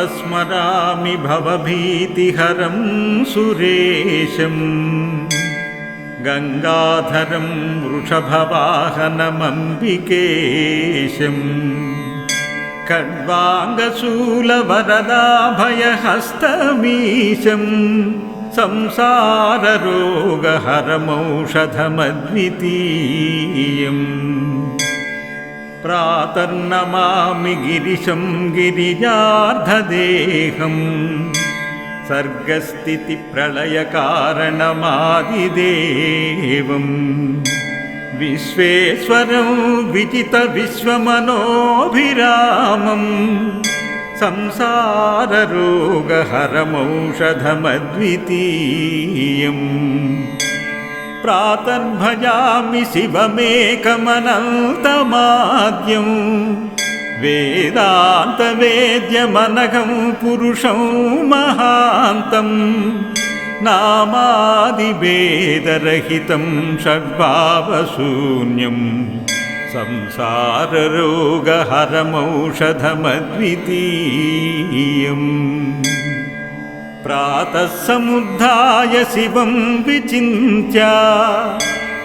प्रातस्मरामि भवभीतिहरं सुरेशम् गङ्गाधरं वृषभवाहनमम्बिकेशम् खड्वाङ्गशूलवरदाभयहस्तमीशम् संसाररोगहरमौषधमद्वितीयम् प्रातर्नमामि गिरिशं गिरिजार्धदेहम् सर्गस्थितिप्रलयकारणमादिदेवम् विश्वेश्वरं विजितविश्वमनोभिरामम् संसाररोगहरमौषधमद्वितीयम् प्रातर्भजामि शिवमेकमनन्तमाद्यम् वेदान्तवेद्यमनघं पुरुषं महान्तम् नामादिवेदरहितं षड्भावशून्यम् संसाररोगहरमौषधमद्वितीयम् प्रातः समुद्धाय शिवं विचिन्त्य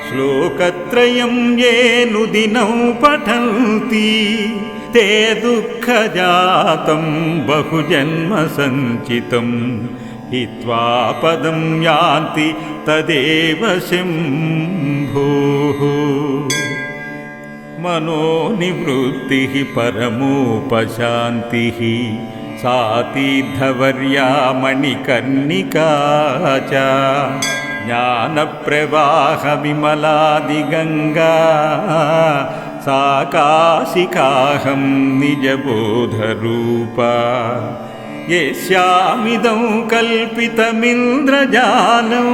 श्लोकत्रयं ये नुदिनौ पठन्ति ते दुःखजातं बहुजन्मसञ्चितं हित्वा पदं यान्ति तदेव शम्भोः। मनोनिवृत्तिः परमोपशान्तिः सा तीर्थवर्या मणिकर्णिका च ज्ञानप्रवाहविमलादिगङ्गा सा काशिकाहं निजबोधरूपा यस्यामिदं कल्पितमिन्द्रजालं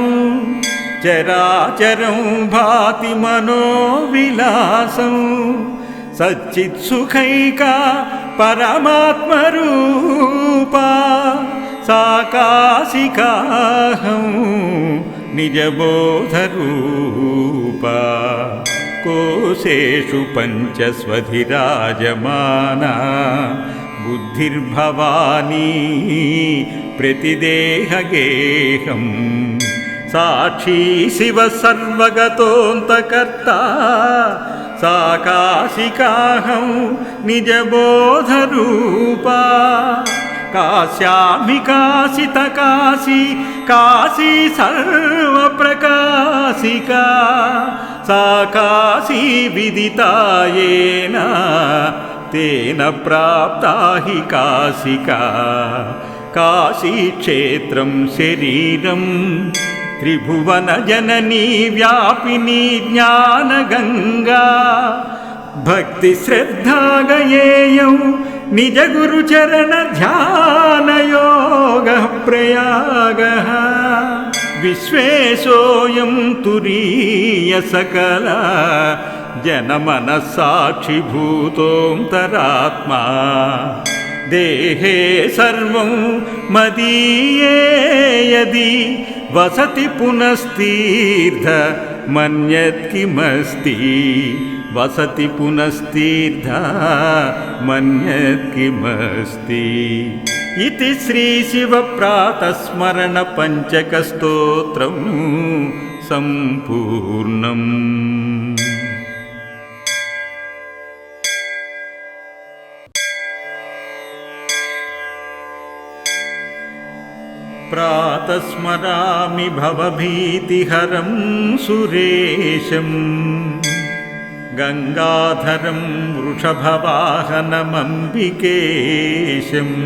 चराचरं भाति मनोविलासं सच्चित्सुखैका परमात्मरूपा सा काशिकाहं निजबोधरूपा। कोशेषु पञ्चस्वधिराजमाना बुद्धिर्भवानी प्रतिदेहगेहम् साक्षी సాకాశికాహం నిజబోధరూపా కాశ్యామి కాశిత కాశీ కాశీ సర్వప్రకాశికా సా కాశీ విదితాయేన తేన ప్రాప్తా హి కాశికా కాశీక్షేత్రం శరీరం तेन प्राप्ता हि काशिका काशीक्षेत्रं शरीरम् त्रिभुवनजननी व्यापिनी ज्ञानगङ्गा भक्तिश्रद्धागयेयौ निजगुरुचरणध्यानयोगः प्रयागः विश्वेशोऽयं तुरीयसकला जनमनस्साक्षिभूतोऽन्तरात्मा देहे सर्वं मदीये यदि वसति पुनस्तीर्थ मन्यत् किमस्ति वसति पुनस्तीर्थ मन्यत् किमस्ति इति श्रीशिवप्रातस्मरणपञ्चकस्तोत्रं सम्पूर्णम् प्रातस्मरामि भवभीतिहरं सुरेशम् गङ्गाधरं वृषभवाहनमम्बिकेशम्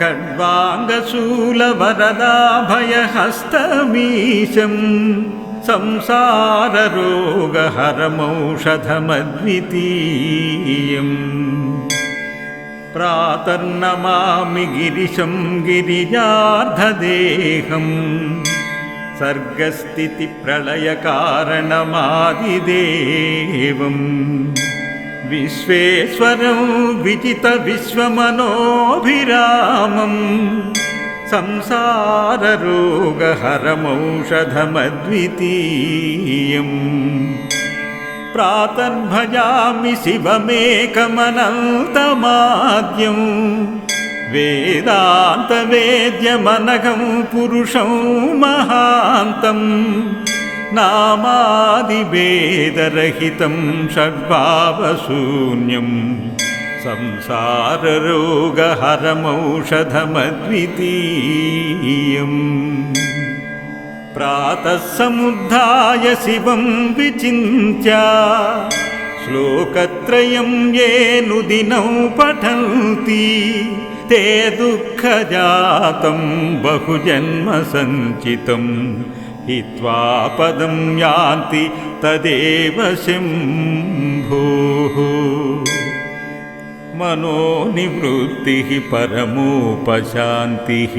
खड्वाङ्गशूलवरदाभयहस्तमीशम् संसाररोगहरमौषधमद्वितीयम् प्रातर्नमामि गिरिशं गिरिजार्धदेहम् सर्गस्थितिप्रलयकारणमादिदेवम् विश्वेश्वरं विजितविश्वमनोभिरामम् संसाररोगहरमौषधमद्वितीयम् प्रातर्भजामि शिवमेकमनन्तमाद्यम् वेदान्तवेद्यमनघं पुरुषं महान्तम्। नामादिवेदरहितं षड्भावशून्यम् संसाररोगहरमौषधमद्वितीयम् प्रातः समुद्धाय शिवं विचिन्त्य श्लोकत्रयं ये नुदिनौ पठन्ति ते दुःखजातं बहुजन्मसञ्चितम् हित्वा पदं यान्ति तदेव शम्भोः मनोनिवृत्तिः परमोपशान्तिः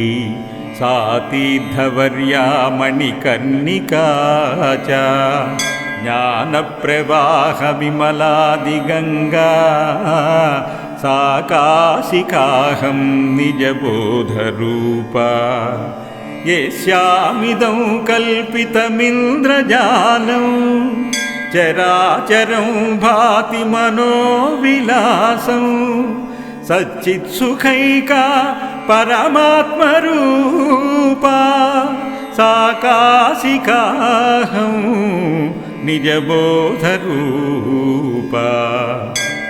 सा तीर्थवर्या मणिकर्णिका च ज्ञानप्रवाहविमलादिगङ्गा सा काशिकाहं निजबोधरूपा यस्यामिदं कल्पितमिन्द्रजालं चराचरं भाति मनोविलासं सच्चित्सुखैका परमात्मरूपा सा निजबोधरूपा।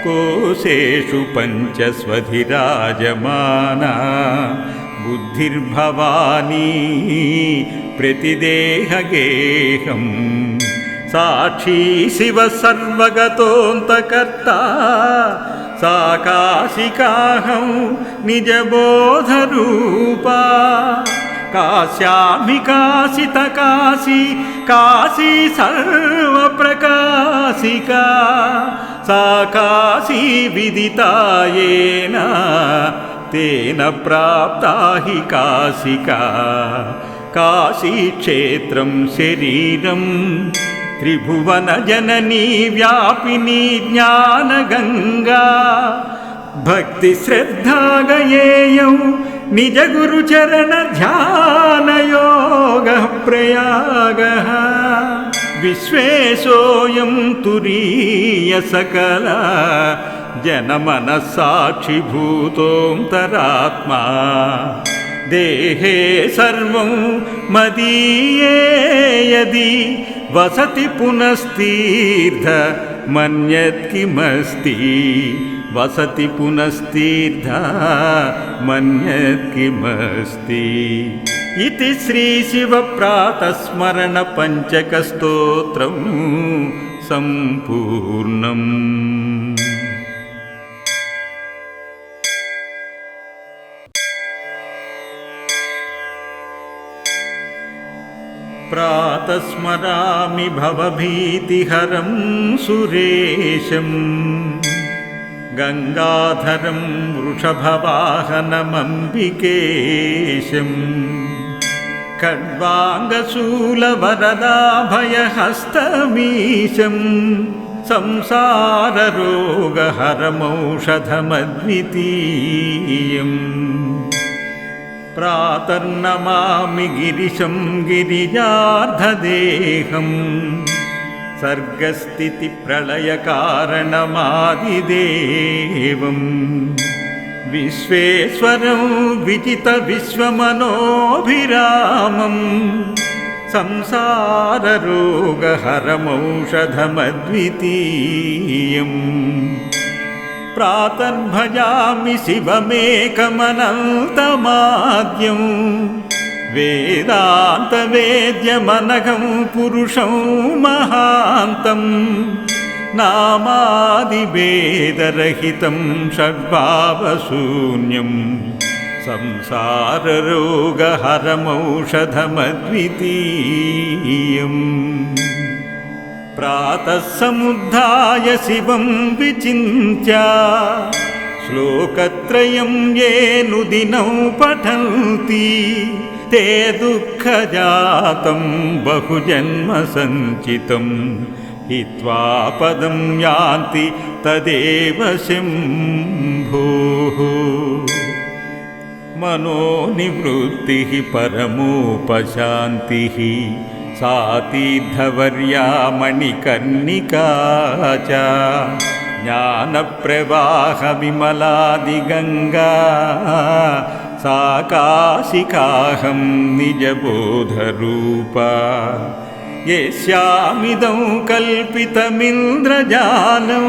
कोशेषु पञ्चस्वधिराजमाना बुद्धिर्भवानी प्रतिदेहगेहं। साक्षी शिवः సాకాశికాహం నిజబోధరూపా కాశ్యామి కాశిత కాశీ కాశీ సర్వప్రకాశికా సా కాశీ విదితాయేన తేన ప్రాప్తా హి కాశికా కాశీక్షేత్రం శరీరం त्रिभुवनजननी व्यापिनी ज्ञानगङ्गा भक्तिश्रद्धागयेयौ निजगुरुचरणध्यानयोगः प्रयागः विश्वेशोऽयं तुरीयसकला जनमनस्साक्षिभूतोऽन्तरात्मा देहे सर्वं मदीये यदि वसति पुनस्तीर्थ मन्यत् किमस्ति वसति पुनस्तीर्थ मन्यत् किमस्ति इति श्रीशिवप्रातस्मरणपञ्चकस्तोत्रं सम्पूर्णम् प्रातस्मरामि भवभीतिहरं सुरेशम् गङ्गाधरं वृषभवाहनमम्बिकेशम् खड्वाङ्गशूलवरदाभयहस्तमीशं संसाररोगहरमौषधमद्वितीयम् प्रातर्नमामि गिरिशं गिरिजार्धदेहम् सर्गस्थितिप्रलयकारणमादिदेवम् विश्वेश्वरं विजितविश्वमनोभिरामम् संसाररोगहरमौषधमद्वितीयम् प्रातर्भजामि शिवमेकमनन्तमाद्यम्। वेदान्तवेद्यमनघं पुरुषं महान्तम्। नामादिवेदरहितं षड्भावशून्यम्। संसाररोगहरमौषधमद्वितीयम् प्रातः समुद्धाय शिवं विचिन्त्य श्लोकत्रयं ये नुदिनौ पठन्ति ते दुःखजातं बहुजन्मसञ्चितम् हित्वा पदं यान्ति तदेव शम्भोः। मनोनिवृत्तिः परमोपशान्तिः सा तीर्थवर्या मणिकर्णिका च ज्ञानप्रवाहविमलादिगङ्गा सा काशिकाहं निजबोधरूपा यस्यामिदं कल्पितमिन्द्रजालं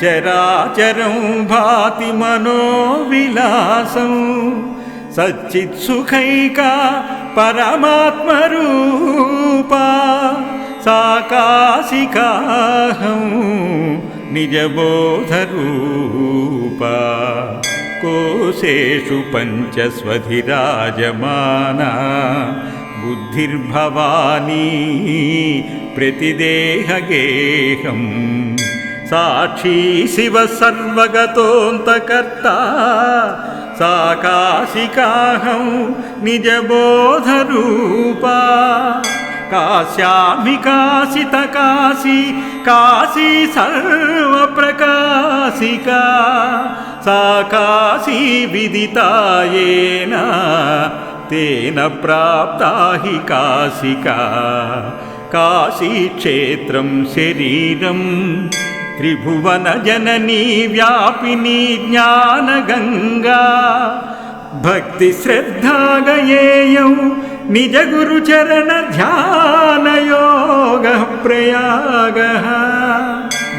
चराचरं भाति मनोविलासं सच्चित्सुखैका परमात्मरूपा सा काशिकाहं निजबोधरूपा कोशेषु पञ्चस्वधिराजमाना बुद्धिर्भवानी प्रतिदेहगेहम् साक्षी शिव सर्वगतोऽन्तकर्ता सा काशिकाहं निजबोधरूपा काश्यामि काशितकाशी काशी सर्वप्रकाशिका सा काशी विदिता येन तेन प्राप्ता हि काशिका काशीक्षेत्रं शरीरं त्रिभुवनजननी व्यापिनी ज्ञानगङ्गा। भक्तिश्रद्धागयेयौ निजगुरुचरणध्यानयोगः प्रयागः।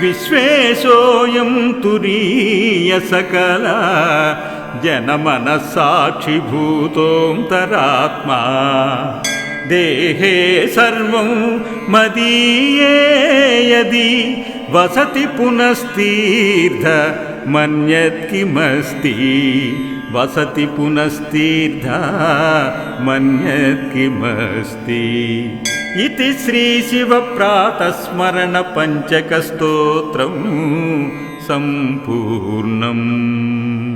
विश्वेशोऽयं तुरीयसकला जनमनस्साक्षिभूतोऽन्तरात्मा। देहे सर्वं मदीये यदि वसति पुनस्तीर्थ मन्यत् किमस्ति? वसति पुनस्तीर्थ मन्यत् किमस्ति? इति श्रीशिवप्रातस्मरणपञ्चकस्तोत्रं सम्पूर्णम्